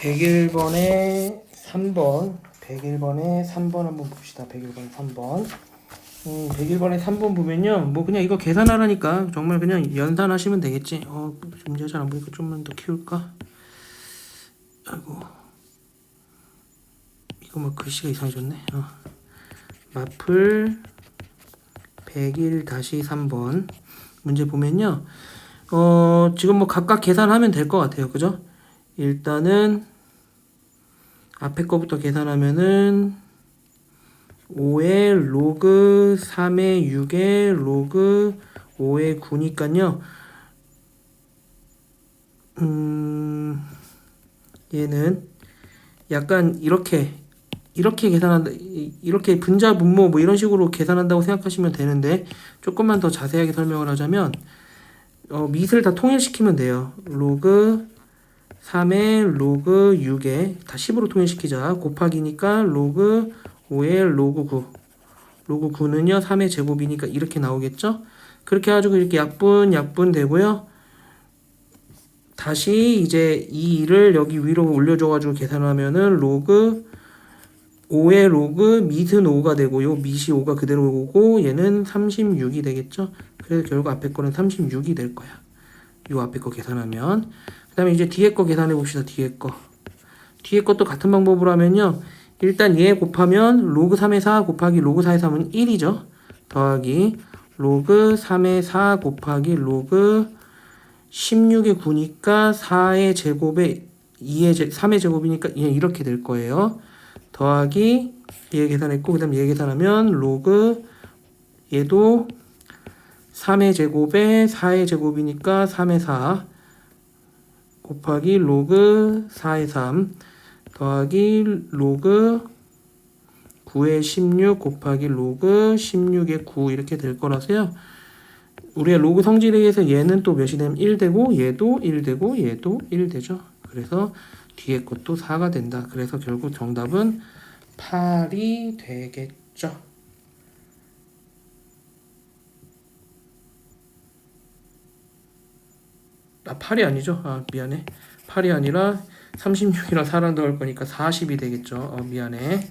101번에 3번 101번에 3번 한번 봅시다. 101번에 3번. 음, 101번에 3번 보면요. 뭐 그냥 이거 계산하라니까. 정말 그냥 연산하시면 되겠지. 어 문제 잘 안 보니까 좀만 더 키울까? 아이고. 이거 뭐 글씨가 이상해졌네. 어. 마플 101-3번. 문제 보면요. 어 지금 뭐 각각 계산하면 될 것 같아요. 그죠 일단은 앞에 거부터 계산하면은 5의 로그 3의 6의 로그 5의 9니까요. 음, 얘는 약간 이렇게 이렇게 계산한다 이- 이렇게 분자 분모 뭐 이런 식으로 계산한다고 생각하시면 되는데 조금만 더 자세하게 설명을 하자면 어, 밑을 다 통일시키면 돼요. 로그 3의 로그 6에 다 10으로 통일시키자. 곱하기니까 로그 5의 로그 9. 로그 9는요. 3의 제곱이니까 이렇게 나오겠죠? 그렇게 해가지고 이렇게 약분 약분 되고요. 다시 이제 이 2를 여기 위로 올려줘가지고 계산하면은 로그 5의 로그 밑은 5가 되고 요 밑이 5가 그대로 오고 얘는 36이 되겠죠? 그래서 결국 앞에 거는 36이 될 거야. 요 앞에 거 계산하면. 그 다음에 이제 뒤에 거 계산해 봅시다 뒤에 거. 뒤에 것도 같은 방법으로 하면요. 일단 얘 곱하면 로그 3의 4 곱하기 로그 4의 3은 1이죠. 더하기 로그 3의 4 곱하기 로그 16의 9니까 4의 제곱에 2의 제, 3의 제곱이니까 얘 이렇게 될 거예요. 더하기 얘 계산했고 그 다음 얘 계산하면 로그 얘도 3의 제곱에 4의 제곱이니까 3의 4 곱하기 로그 4의 3 더하기 로그 9의 16 곱하기 로그 16의 9 이렇게 될 거라서요. 우리의 로그 성질에 의해서 얘는 또 몇이 되면 1 되고 얘도 1 되고 얘도 1 되죠. 그래서 뒤에 것도 4가 된다. 그래서 결국 정답은 8이 되겠죠. 아 8이 아니죠? 아 미안해. 8이 아니라 36이랑 4랑 더할 거니까 40이 되겠죠. 어 미안해.